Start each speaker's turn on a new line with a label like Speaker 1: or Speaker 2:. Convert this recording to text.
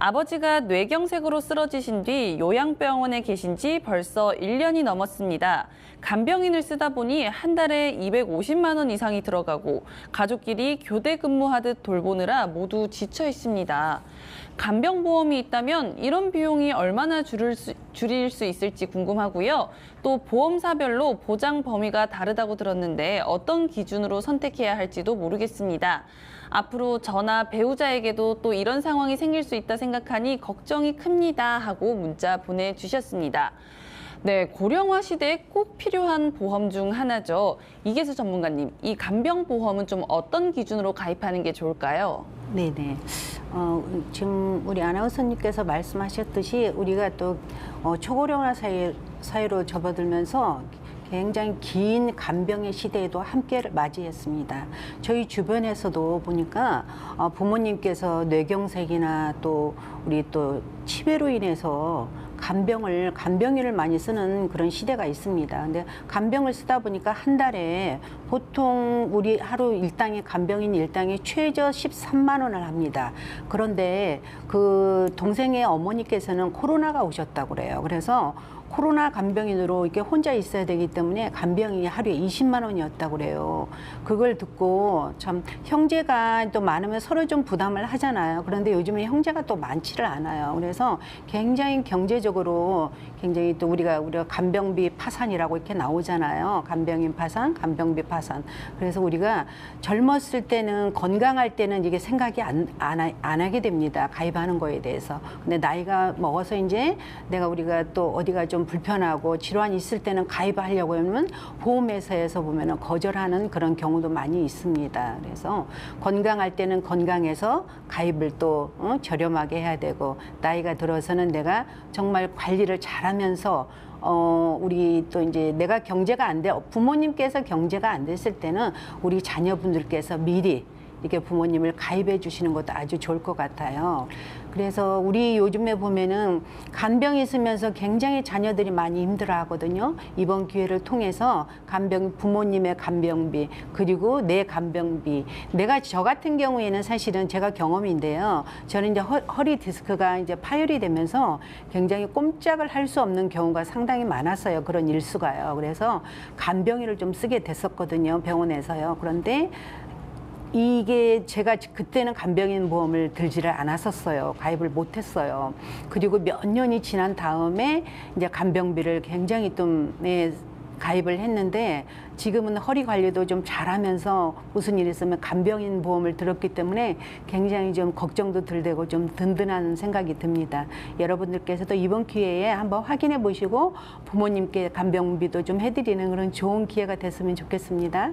Speaker 1: 아버지가 뇌경색으로 쓰러지신 뒤 요양병원에 계신 지 벌써 1년이 넘었습니다. 간병인을 쓰다 보니 한 달에 250만 원 이상이 들어가고 가족끼리 교대 근무하듯 돌보느라 모두 지쳐 있습니다. 간병보험이 있다면 이런 비용이 얼마나 줄일 수, 줄일 수 있을지 궁금하고요. 또 보험사별로 보장 범위가 다르다고 들었는데 어떤 기준으로 선택해야 할지도 모르겠습니다. 앞으로 저나 배우자에게도 또 이런 상황이 생길 수 있다 생각 하니 걱정이 큽니다 하고 문자 보내주셨습니다. 네, 고령화 시대에 꼭 필요한 보험 중 하나죠. 이계수 전문가님, 이 간병보험은 좀 어떤 기준으로 가입하는 게 좋을까요?
Speaker 2: 네네. 어, 지금 우리 아나운서님께서 말씀하셨듯이 우리가 또 어, 초고령화 사회, 사회로 접어들면서 굉장히 긴 간병의 시대에도 함께 맞이했습니다. 저희 주변에서도 보니까 어, 부모님께서 뇌경색이나 또 우리 또 치매로 인해서 간병을 간병인을 많이 쓰는 그런 시대가 있습니다. 근데 간병을 쓰다 보니까 한 달에 보통 우리 하루 일당의 간병인 일당이 최저 13만 원을 합니다. 그런데 그 동생의 어머니께서는 코로나가 오셨다고 그래요. 그래서 코로나 간병인으로 이렇게 혼자 있어야 되기 때문에 간병이 하루에 20만 원이었다고 그래요. 그걸 듣고 참 형제가 또 많으면 서로 좀 부담을 하잖아요. 그런데 요즘에 형제가 또 많지를 않아요. 그래서 굉장히 경제적으로 굉장히 또 우리가 우리가 간병비 파산이라고 이렇게 나오잖아요. 간병인 파산, 간병비 파산. 그래서 우리가 젊었을 때는 건강할 때는 이게 생각이 안, 안, 하- 안 하게 됩니다. 가입하는 거에 대해서. 근데 나이가 먹어서 이제 내가 우리가 또 어디가 좀 불편하고 질환이 있을 때는 가입하려고 하면 보험회사에서 보면은 거절하는 그런 경우도 많이 있습니다. 그래서 건강할 때는 건강해서 가입을 또 어, 저렴하게 해야 되고 나이가 들어서는 내가 정말 관리를 잘하면서 어, 우리 또 이제 내가 경제가 안 돼, 부모님께서 경제가 안 됐을 때는 우리 자녀분들께서 미리 이렇게 부모님을 가입해 주시는 것도 아주 좋을 것 같아요. 그래서 우리 요즘에 보면은 간병이 있으면서 굉장히 자녀들이 많이 힘들어 하거든요. 이번 기회를 통해서 간병, 부모님의 간병비, 그리고 내 간병비. 내가 저 같은 경우에는 사실은 제가 경험인데요. 저는 이제 허, 허리 디스크가 이제 파열이 되면서 굉장히 꼼짝을 할 수 없는 경우가 상당히 많았어요. 그런 일수가요. 그래서 간병인을 좀 쓰게 됐었거든요. 병원에서요. 그런데 이게 제가 그때는 간병인 보험을 들지를 않았었어요. 가입을 못했어요. 그리고 몇 년이 지난 다음에 이제 간병비를 굉장히 좀 네, 가입을 했는데 지금은 허리 관리도 좀 잘하면서 무슨 일이 있으면 간병인 보험을 들었기 때문에 굉장히 좀 걱정도 덜 되고 좀 든든한 생각이 듭니다. 여러분들께서도 이번 기회에 한번 확인해 보시고 부모님께 간병비도 좀 해드리는 그런 좋은 기회가 됐으면 좋겠습니다.